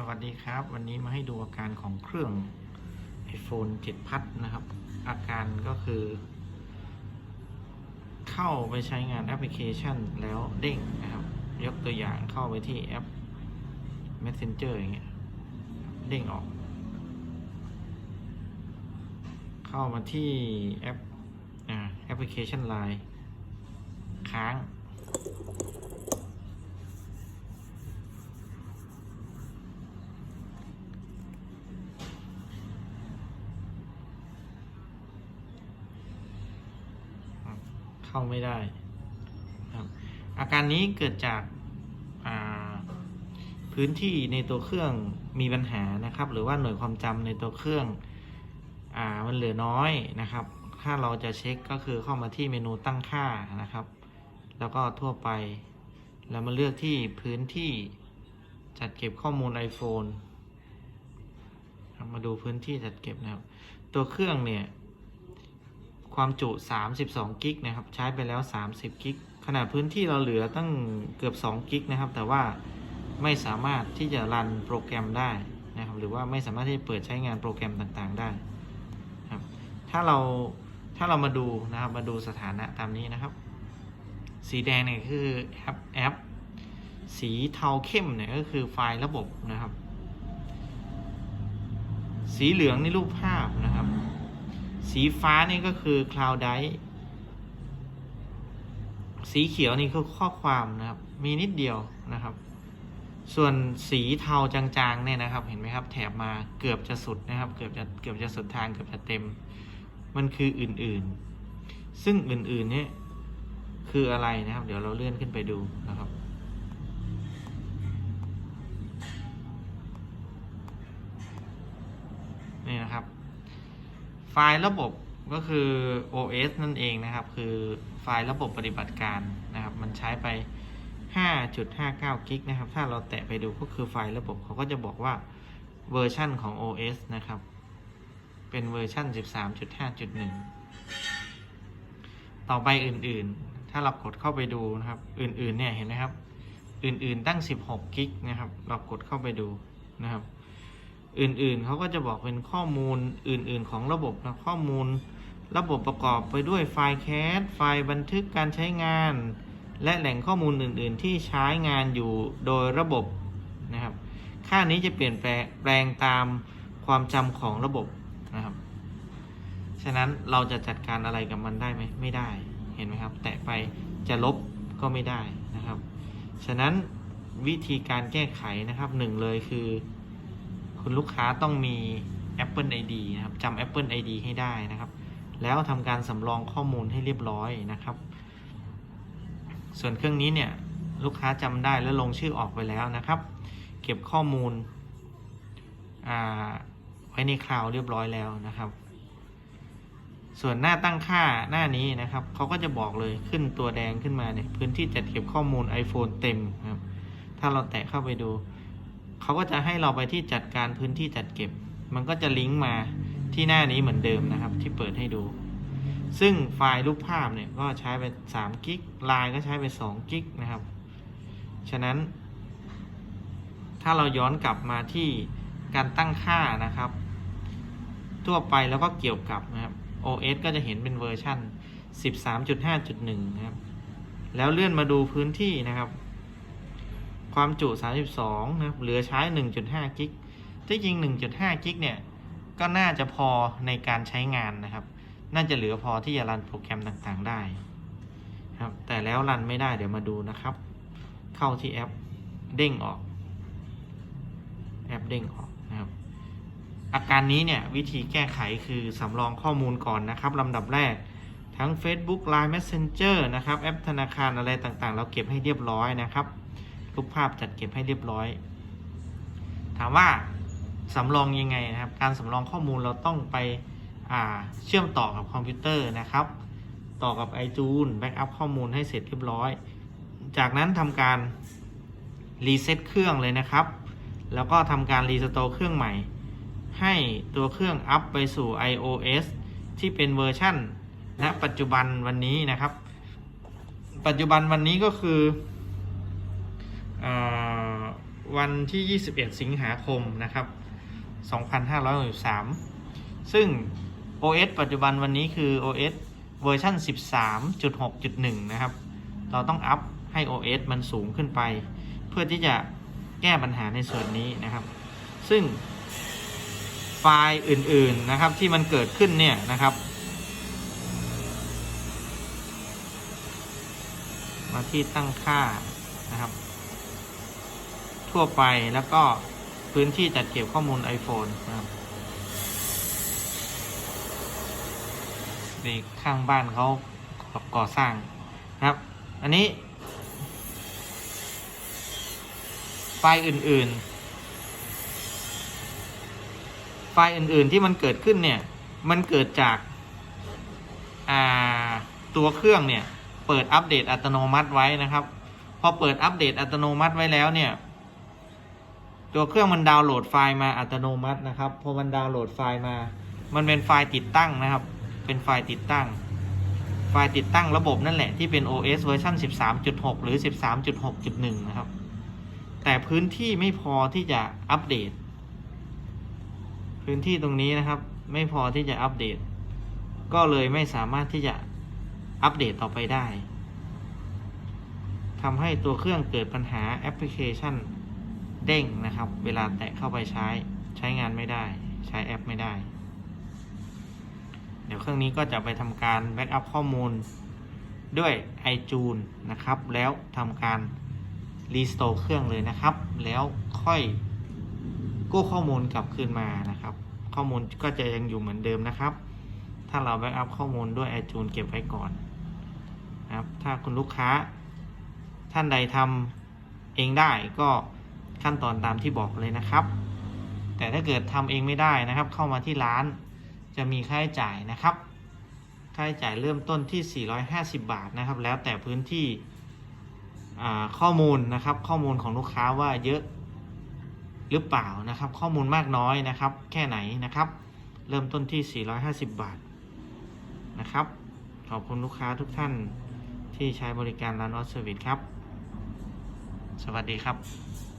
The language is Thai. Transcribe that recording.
สวัสดีครับ วันนี้มาให้ดูอาการของเครื่อง iPhone 7 พัดนะครับ อาการก็คือ เข้าไปใช้งานแอปพลิเคชันแล้วเด้งนะครับ ยกตัวอย่างเข้าไปที่แอป Messenger อย่างเงี้ยเด้งออก เข้ามาที่แอปแอปพลิเคชัน Line ค้าง เข้าไม่ได้ครับอาการนี้เกิดจากาพื้นที่ในตัวเครื่องมีปัญหานะครับ หรือว่าหน่วยความจำในตัวเครื่องอมันเหลือน้อยนะครับ ถ้าเราจะเช็คก็คือเข้ามาที่เมนูตั้งค่านะครับ แล้วก็ทั่วไป แล้วมาเลือกที่พื้นที่จัดเก็บข้อมูล iPhone มาดูพื้นที่จัดเก็บนะครับ ตัวเครื่องเนี่ย ความจุ 32 กิกนะครับ ใช้ไปแล้ว 30 กิก ขนาดพื้นที่เราเหลือตั้งเกือบ 2 กิกนะครับ แต่ว่าไม่สามารถที่จะรันโปรแกรมได้นะครับ หรือว่าไม่สามารถที่จะเปิดใช้งานโปรแกรมต่างๆได้ครับ ถ้าเราถ้าเรามาดูนะครับ มาดูสถานะตามนี้นะครับ สีแดงเนี่ยคือแอปแอป สีเทาเข้มเนี่ยก็คือไฟล์ระบบนะครับ สีเหลืองนี่รูปภาพนะครับ สีฟ้านี่ก็คือ Cloud d i สีเขียวนี่คือข้อความนะครับ มีนิดเดียวนะครับ ส่วนสีเทาจางๆเนี่ยนะครับ เห็นไหมครับ แถบมาเกือบจะสุดนะครับ เกือบจะเกือบจะสุดทางเกือบจะเต็ม มันคืออื่นๆ ซึ่งอื่นๆเนี่ยคืออะไรนะครับ เดี๋ยวเราเลื่อนขึ้นไปดูนะครับนี่นะครับ ไฟล์ระบบก็คือ OS นั่นเองนะครับ คือไฟล์ระบบปฏิบัติการนะครับ มันใช้ไป 5.59 กิกนะครับ ถ้าเราแตะไปดูก็คือไฟล์ระบบเขาก็จะบอกว่าเวอร์ชั่นของ OS นะครับ เป็นเวอร์ชั่น 13.5.1 ต่อไปอื่นๆ ถ้าเรากดเข้าไปดูนะครับ อื่นๆ เนี่ยเห็นไหมครับ อื่นๆ ตั้ง 16 กิกนะครับ เรากดเข้าไปดูนะครับ อื่นๆ เขาก็จะบอกเป็นข้อมูลอื่นๆ ของระบบนะข้อมูล ระบบประกอบไปด้วยไฟล์แคสไฟล์บันทึกการใช้งาน และแหล่งข้อมูลอื่นๆ ที่ใช้งานอยู่โดยระบบนะครับ ค่านี้จะเปลี่ยนแปลงแปลงตามความจำของระบบนะครับ ฉะนั้นเราจะจัดการอะไรกับมันได้ไหมไม่ได้ เห็นไหมครับ แตะไปจะลบก็ไม่ได้นะครับ ฉะนั้นวิธีการแก้ไขนะครับหนึ่งเลยคือ คุณลูกค้าต้องมี Apple ID นะครับจำ Apple ID ให้ได้นะครับ แล้วทำการสำรองข้อมูลให้เรียบร้อยนะครับ ส่วนเครื่องนี้เนี่ยลูกค้าจำได้แล้วลงชื่อออกไปแล้วนะครับ เก็บข้อมูลไว้ในคลาวด์เรียบร้อยแล้วนะครับ ส่วนหน้าตั้งค่าหน้านี้นะครับเขาก็จะบอกเลยขึ้นตัวแดงขึ้นมาเนี่ยพื้นที่จัดเก็บข้อมูล iPhone เต็มครับ ถ้าเราแตะเข้าไปดู เขาก็จะให้เราไปที่จัดการพื้นที่จัดเก็บ มันก็จะลิงก์มาที่หน้านี้เหมือนเดิมนะครับ ที่เปิดให้ดู ซึ่งไฟล์รูปภาพเนี่ยก็ใช้ไป3กิกไลน์ก็ใช้ไป2กิกนะครับ ฉะนั้น ถ้าเราย้อนกลับมาที่การตั้งค่านะครับ ทั่วไปแล้วก็เกี่ยวกับนะครับ OS ก็จะเห็นเป็นเวอร์ชัน13.5.1 นะครับ แล้วเลื่อนมาดูพื้นที่นะครับ ความจุ 32นะครับเหลือใช้ 1.5 กิกที่จริง 1.5 กิกเนี่ย ก็น่าจะพอในการใช้งานนะครับ น่าจะเหลือพอที่จะรันโปรแกรมต่างๆได้ครับ แต่แล้วรันไม่ได้เดี๋ยวมาดูนะครับ เข้าที่แอปเด้งออก แอปเด้งออกนะครับ อาการนี้เนี่ย วิธีแก้ไขคือสำรองข้อมูลก่อนนะครับลำดับแรกทั้ง Facebook Line Messenger นะครับ แอปธนาคารอะไรต่างๆ เราเก็บให้เรียบร้อยนะครับ รูปภาพจัดเก็บให้เรียบร้อย ถามว่าสำรองยังไงนะครับ การสำรองข้อมูลเราต้องไปเชื่อมต่อกับคอมพิวเตอร์นะครับ ต่อกับ iTunes แบ็กอัพข้อมูลให้เสร็จเรียบร้อย จากนั้นทำการรีเซ็ตเครื่องเลยนะครับ แล้วก็ทำการรีสโตร์เครื่องใหม่ ให้ตัวเครื่องอัพไปสู่ iOS ที่เป็นเวอร์ชั่นณปัจจุบันวันนี้นะครับ ปัจจุบันวันนี้ก็คือ วันที่ 21 สิงหาคมนะครับ 2563 ซึ่ง OS ปัจจุบันวันนี้คือ OS เวอร์ชัน13.6.1 นะครับ เราต้องอัพให้ OS มันสูงขึ้นไป เพื่อที่จะแก้ปัญหาในส่วนนี้นะครับ ซึ่งไฟล์อื่นๆนะครับที่มันเกิดขึ้นเนี่ยนะครับ มาที่ตั้งค่านะครับ ทั่วไปแล้วก็พื้นที่จัดเก็บข้อมูล iPhone นะครับนี่ข้างบ้านเขาก่อสร้างนะครับ อันนี้ ไฟล์อื่น ๆ ไฟล์อื่น ๆ ที่มันเกิดขึ้นเนี่ย มันเกิดจากาตัวเครื่องเนี่ย เปิดอัปเดตอัตโนมัติไว้นะครับ พอเปิดอัปเดตอัตโนมัติไว้แล้วเนี่ย ตัวเครื่องมันดาวน์โหลดไฟล์มาอัตโนมัตินะครับพอมันดาวน์โหลดไฟล์มา มันเป็นไฟล์ติดตั้งนะครับ เป็นไฟล์ติดตั้ง ไฟล์ติดตั้งระบบนั่นแหละที่เป็น OS เวอร์ชัน13.6 หรือ 13.6.1 นะครับ แต่พื้นที่ไม่พอที่จะอัปเดต พื้นที่ตรงนี้นะครับ ไม่พอที่จะอัปเดต ก็เลยไม่สามารถที่จะอัปเดตต่อไปได้ทำให้ตัวเครื่องเกิดปัญหาแอปพลิเคชัน เด้งนะครับ เวลาแตะเข้าไปใช้ใช้งานไม่ได้ ใช้แอปไม่ได้ เดี๋ยวเครื่องนี้ก็จะไปทำการแบ็กอัพข้อมูลด้วย iTunes นะครับ แล้วทำการรีสโตร์เครื่องเลยนะครับ แล้วค่อยกู้ข้อมูลกลับคืนมานะครับ ข้อมูลก็จะยังอยู่เหมือนเดิมนะครับ ถ้าเราแบ็กอัพข้อมูลด้วย iTunes เก็บไว้ก่อนนะครับ ถ้าคุณลูกค้าท่านใดทำเองได้ก็ ขั้นตอนตามที่บอกเลยนะครับ แต่ถ้าเกิดทำเองไม่ได้นะครับ เข้ามาที่ร้านจะมีค่าใช้จ่ายนะครับ ค่าใช้จ่ายเริ่มต้นที่ 450 บาทนะครับ แล้วแต่พื้นที่ข้อมูลนะครับ ข้อมูลของลูกค้าว่าเยอะหรือเปล่านะครับ ข้อมูลมากน้อยนะครับ แค่ไหนนะครับ เริ่มต้นที่ 450 บาทนะครับ ขอบคุณลูกค้าทุกท่านที่ใช้บริการร้านออสเซอร์วิสครับ สวัสดีครับ